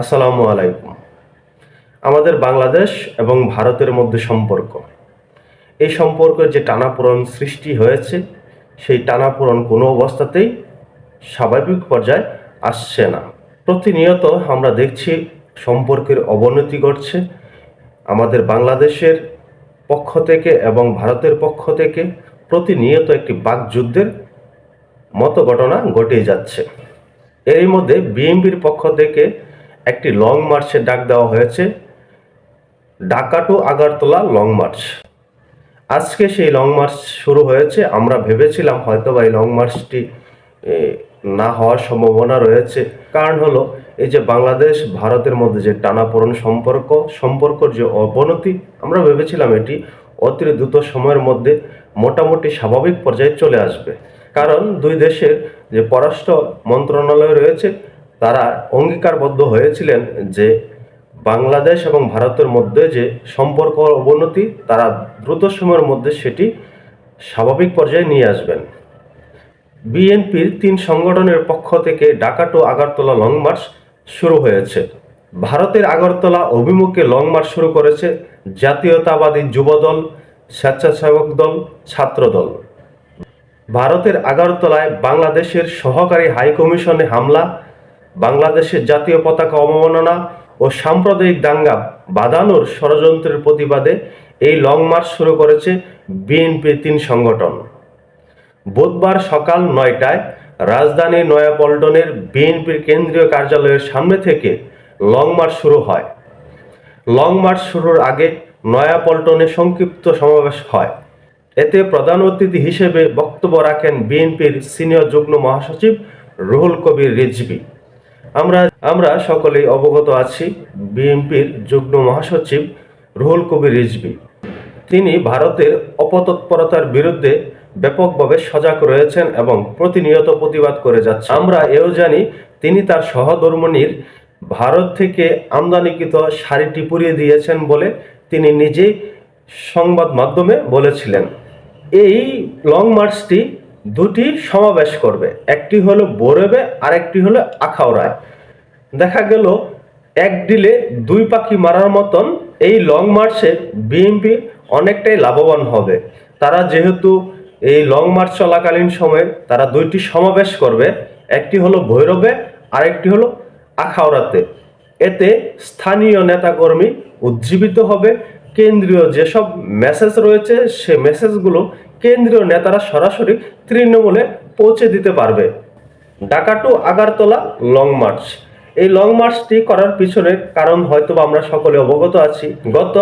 আসসালামু আলাইকুম। আমাদের বাংলাদেশ এবং ভারতের মধ্যে সম্পর্ক। এই সম্পর্কের যে টানাপোড়ন সৃষ্টি হয়েছে, সেই টানাপোড়ন কোনো অবস্থাতেই স্বাভাবিক পর্যায়ে আসছে না। প্রতিনিয়ত আমরা দেখছি সম্পর্কের অবনতি ঘটছে। আমাদের বাংলাদেশের পক্ষ থেকে এবং ভারতের পক্ষ থেকে প্রতিনিয়ত একটি বাকযুদ্ধের মতো ঘটনা ঘটে যাচ্ছে। এরই মধ্যে বিএনপির পক্ষ থেকে একটি লং মার্চের ডাক দেওয়া হয়েছে Dhaka to Agartala long march আজকে সেই লং মার্চ শুরু হয়েছে, আমরা ভেবেছিলাম হয়তো বা এই লং মার্চটি না হওয়ার সম্ভাবনা রয়েছে। কারণ হলো, এই যে বাংলাদেশ, ভারতের মধ্যে যে টানাপোড়ন সম্পর্ক, সম্পর্কর যে অবনতি, আমরা ভেবেছিলাম এটি অতি দ্রুত সময়ের মধ্যে মোটামুটি স্বাভাবিক পর্যায়ে চলে আসবে। কারণ দুই দেশের যে পররাষ্ট্র মন্ত্রণালয় রয়েছে তারা অঙ্গীকারবদ্ধ হয়েছিলেন যে বাংলাদেশ এবং ভারতের মধ্যে যে সম্পর্ক অবনতি, তারা দ্রুত সময়ের মধ্যে সেটি স্বাভাবিক পর্যায়ে নিয়ে আসবেন। বিএনপির তিন সংগঠনের পক্ষ থেকে Dhaka to Agartala long march শুরু হয়েছে। ভারতের আগরতলা অভিমুখে লং মার্চ শুরু করেছে জাতীয়তাবাদী যুবদল, স্বেচ্ছাসেবক দল ছাত্রদল ভারতের আগরতলায় বাংলাদেশের সহকারী হাইকমিশনে হামলা বাংলাদেশের জাতীয় পতাকা অবমাননা ও সাম্প্রদায়িক দাঙ্গা বাঁধানোর ষড়যন্ত্রের প্রতিবাদে এই লং মার্চ শুরু করেছে বিএনপির তিন সংগঠন। বুধবার সকাল নয়টায় রাজধানী নয়াপল্টনের বিএনপির কেন্দ্রীয় কার্যালয়ের সামনে থেকে লং মার্চ শুরু হয়। লং মার্চ শুরুর আগে নয়াপল্টনে সংক্ষিপ্ত সমাবেশ হয়। এতে প্রধান অতিথি হিসেবে বক্তব্য রাখেন বিএনপির সিনিয়র যুগ্ম মহাসচিব রুহুল কবির রিজভি। আমরা আমরা সকলেই অবগত আছি বিএনপির যুগ্ম মহাসচিব রুহুল কবির রিজভি। তিনি ভারতের অপতৎপরতার বিরুদ্ধে ব্যাপকভাবে সজাগ রয়েছেন এবং প্রতিনিয়ত প্রতিবাদ করে যাচ্ছেন। আমরা এও জানি তিনি তার সহধর্মণীর ভারত থেকে আমদানিকৃত শাড়িটি পুড়িয়ে দিয়েছেন বলে তিনি নিজেই সংবাদ মাধ্যমে বলেছিলেন। এই লং মার্চটি দুটি সমাবেশ করবে। একটি হলো বোরেবে আর একটি হলো আখাউড়ায়। দেখা গেল, এক ডিলে দুই পাখি মারার মতন এই লং মার্চে বিএনপি অনেকটাই লাভবান হবে। তারা যেহেতু এই লং মার্চ চলাকালীন সময়ে তারা দুইটি সমাবেশ করবে, একটি হলো ভৈরবে, আরেকটি হলো আখাউড়াতে। এতে স্থানীয় নেতাকর্মী উজ্জীবিত হবে কেন্দ্রীয় যেসব মেসেজ রয়েছে, সে মেসেজগুলো কেন্দ্রীয় নেতারা সরাসরি তৃণমূলে পৌঁছে দিতে পারবে। Dhaka to Agartala long march এই লং মার্চটি করার পিছনে কারণ হয়তো আমরা সকলে অবগত আছি, গত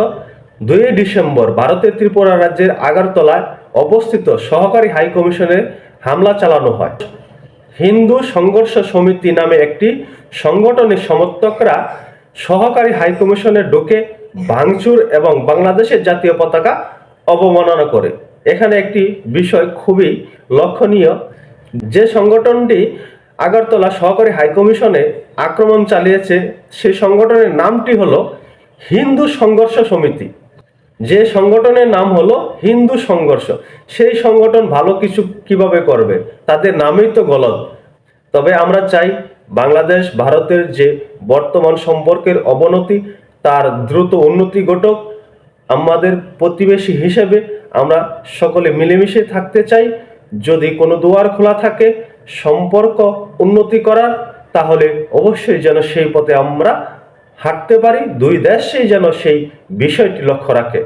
দুই ডিসেম্বর ভারতের ত্রিপুরা রাজ্যের আগারতলায় অবস্থিত সহকারী হাই কমিশনে হামলা চালানো হয়। হিন্দু সংঘর্ষ সমিতি নামে একটি সংগঠনের সমর্থকরা সহকারী হাই কমিশনে ঢুকে ভাঙচুর এবং বাংলাদেশের জাতীয় পতাকা অবমাননা করে। এখানে একটি বিষয় খুবই লক্ষণীয়। যে সংগঠনটি আগরতলা সহকারী হাই কমিশনে আক্রমণ চালিয়েছে সেই সংগঠনের নামটি হলো হিন্দু সংঘর্ষ সমিতি। যে সংগঠনের নাম হলো হিন্দু সংঘর্ষ। সেই সংগঠন ভালো কিছু কীভাবে করবে, তাদের নামই তো গলত তবে আমরা চাই বাংলাদেশ, ভারতের যে বর্তমান সম্পর্কের অবনতি তার দ্রুত উন্নতি ঘটক। আমাদের প্রতিবেশী হিসেবে আমরা সকলে মিলেমিশে থাকতে চাই। যদি কোনো দুয়ার খোলা থাকে, সম্পর্ক উন্নতি করার, তাহলে অবশ্যই যেন সেই পথে আমরা হাঁটতে পারি। দুই দেশই যেন সেই বিষয়টি লক্ষ্য রাখে।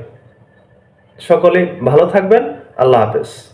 সকলে ভালো থাকবেন। আল্লাহ হাফেজ।